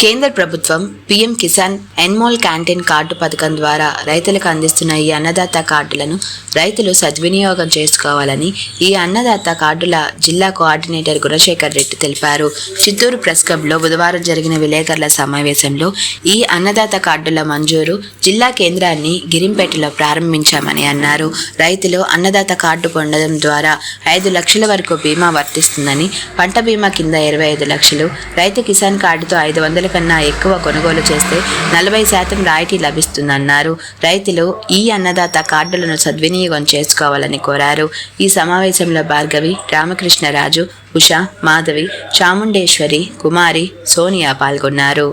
కేంద్ర ప్రభుత్వం పీఎం కిసాన్ ఎన్మోల్ క్యాంటీన్ కార్డు పథకం ద్వారా రైతులకు అందిస్తున్న ఈ అన్నదాత కార్డులను రైతులు సద్వినియోగం చేసుకోవాలని ఈ అన్నదాత కార్డుల జిల్లా కోఆర్డినేటర్ గుణశేఖర్ రెడ్డి తెలిపారు. చిత్తూరు ప్రెస్ క్లబ్లో బుధవారం జరిగిన విలేకరుల సమావేశంలో ఈ అన్నదాత కార్డుల మంజూరు జిల్లా కేంద్రాన్ని గిరింపేటలో ప్రారంభించామని అన్నారు. రైతులు అన్నదాత కార్డు పొందడం ద్వారా ఐదు లక్షల వరకు బీమా వర్తిస్తుందని పంట బీమా కింద ఇరవై ఐదు లక్షలు రైతు కిసాన్ కార్డుతో ఐదు వందల కన్నా ఎక్కువ కొనుగోలు చేస్తే నలభై శాతం రాయితీ లభిస్తుందన్నారు. రైతులు ఈ అన్నదాత కార్డులను సద్వినియోగం చేసుకోవాలని కోరారు. ఈ సమావేశంలో భార్గవి రామకృష్ణరాజు ఉష మాధవి చాముండేశ్వరి కుమారి సోనియా పాల్గొన్నారు.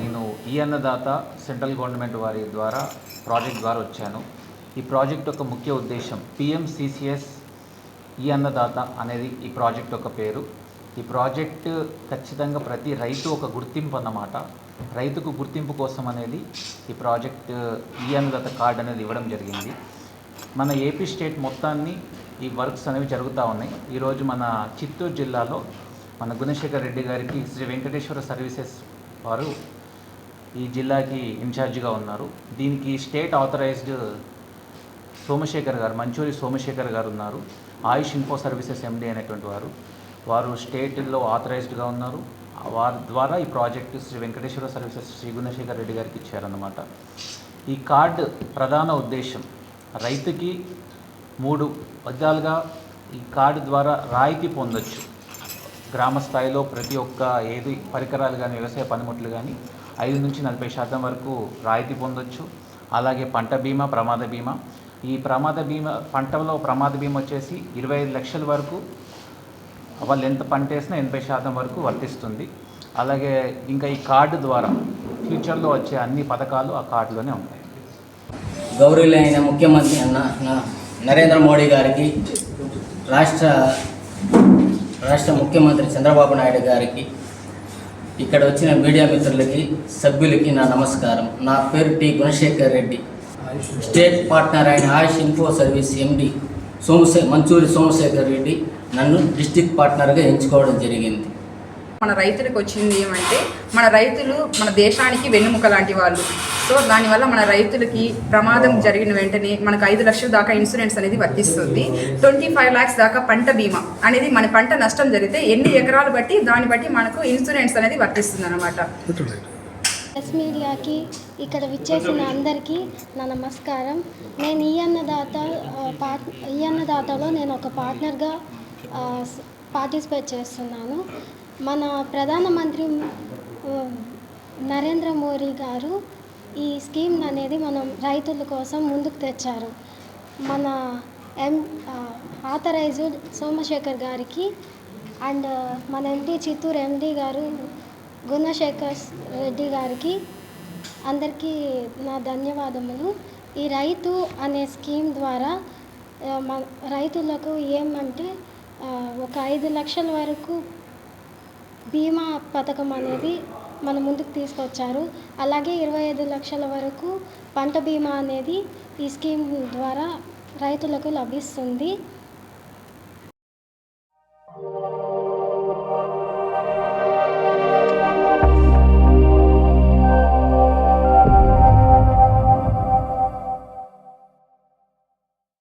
నేను ఈ అన్నదాత సెంట్రల్ గవర్నమెంట్ వారి ద్వారా ప్రాజెక్ట్ ద్వారా వచ్చాను. ఈ ప్రాజెక్ట్ యొక్క ముఖ్య ఉద్దేశం పిఎంసిసిఎస్ ఈ అన్నదాత అనేది ఈ ప్రాజెక్ట్ యొక్క పేరు. ఈ ప్రాజెక్టు ఖచ్చితంగా ప్రతి రైతు ఒక గుర్తింపు అన్నమాట. రైతుకు గుర్తింపు కోసం అనేది ఈ ప్రాజెక్ట్ ఈ అన్నదాత కార్డ్ అనేది ఇవ్వడం జరిగింది. మన ఏపీ స్టేట్ మొత్తాన్ని ఈ వర్క్స్ అనేవి జరుగుతూ ఉన్నాయి. ఈరోజు మన చిత్తూరు జిల్లాలో మన గుణశేఖర్ రెడ్డి గారికి శ్రీ వెంకటేశ్వర సర్వీసెస్ వారు ఈ జిల్లాకి ఇన్ఛార్జిగా ఉన్నారు. దీనికి స్టేట్ ఆథరైజ్డ్ సోమశేఖర్ గారు మంచూరి సోమశేఖర్ గారు ఉన్నారు. ఆయుష్ ఇన్ఫో సర్వీసెస్ ఎండీ అనేటువంటి వారు. వారు స్టేట్లో ఆథరైజ్డ్గా ఉన్నారు. వారి ద్వారా ఈ ప్రాజెక్టు శ్రీ వెంకటేశ్వర సర్వీసెస్ శ్రీ గుణశేఖర్ రెడ్డి గారికి ఇచ్చారన్నమాట. ఈ కార్డు ప్రధాన ఉద్దేశం రైతుకి మూడు విధాలుగా ఈ కార్డు ద్వారా రాయితీ పొందొచ్చు. గ్రామ స్థాయిలో ప్రతి ఒక్క ఏది పరికరాలు కానీ వ్యవసాయ పనిముట్లు కానీ ఐదు నుంచి నలభై శాతం వరకు రాయితీ పొందొచ్చు. అలాగే పంట బీమా ప్రమాద బీమా. ఈ ప్రమాద బీమా పంటలో ప్రమాద బీమా వచ్చేసి ఇరవై ఐదు లక్షల వరకు వాళ్ళు ఎంత పంట వేసినా ఎనభై శాతం వరకు వర్తిస్తుంది. అలాగే ఇంకా ఈ కార్డు ద్వారా ఫ్యూచర్లో వచ్చే అన్ని పథకాలు ఆ కార్డులోనే ఉంటాయి. గౌరవులైన ముఖ్యమంత్రి అన్న నరేంద్ర మోడీ గారికి రాష్ట్ర రాష్ట్ర ముఖ్యమంత్రి చంద్రబాబు నాయుడు గారికి ఇక్కడ వచ్చిన మీడియా మిత్రులకి సభ్యులకి నా నమస్కారం. నా పేరు T Gunasekhar Reddy. State partner అయిన ఆయుష్ ఇన్ఫో సర్వీస్ ఎండి సోమశే మంచూరి సోమశేఖర్ రెడ్డి. నన్ను డిస్టిక్ పార్ట్నర్గా ఎంచుకోవడం జరిగింది. మన రైతులకు వచ్చింది ఏమంటే మన రైతులు మన దేశానికి వెన్నుముక లాంటి వాళ్ళు. సో దానివల్ల మన రైతులకి ప్రమాదం జరిగిన వెంటనే మనకు ఐదు లక్షల దాకా ఇన్సూరెన్స్ అనేది వర్తిస్తుంది. ట్వంటీ ఫైవ్ ల్యాక్స్ దాకా పంట బీమా అనేది మన పంట నష్టం జరిగితే ఎన్ని ఎకరాలు బట్టి దాన్ని బట్టి మనకు ఇన్సూరెన్స్ అనేది వర్తిస్తుంది అనమాట ప్రెస్ మీడియాకి ఇక్కడ విచ్చేసిన అందరికీ నా నమస్కారం. నేను ఈ అన్నదాత పార్ట్ ఈ అన్నదాతలో నేను ఒక పార్ట్నర్గా పార్టిసిపేట్ చేస్తున్నాను. మన ప్రధానమంత్రి నరేంద్ర మోడీ గారు ఈ స్కీమ్ అనేది మనం రైతుల కోసం ముందుకు తెచ్చారు. మన ఎం ఆథరైజ్డ్ సోమశేఖర్ గారికి అండ్ మన ఎండి చిత్తూరు ఎండి గారు గుణశేఖర్ రెడ్డి గారికి అందరికీ నా ధన్యవాదములు. ఈ రైతు అనే స్కీమ్ ద్వారా మన రైతులకు ఏమంటే ఒక ఐదు లక్షల వరకు బీమా పథకం అనేది మన ముందుకు తీసుకొచ్చారు. అలాగే ఇరవై ఐదు లక్షల వరకు పంట బీమా అనేది ఈ స్కీమ్ ద్వారా రైతులకు లభిస్తుంది.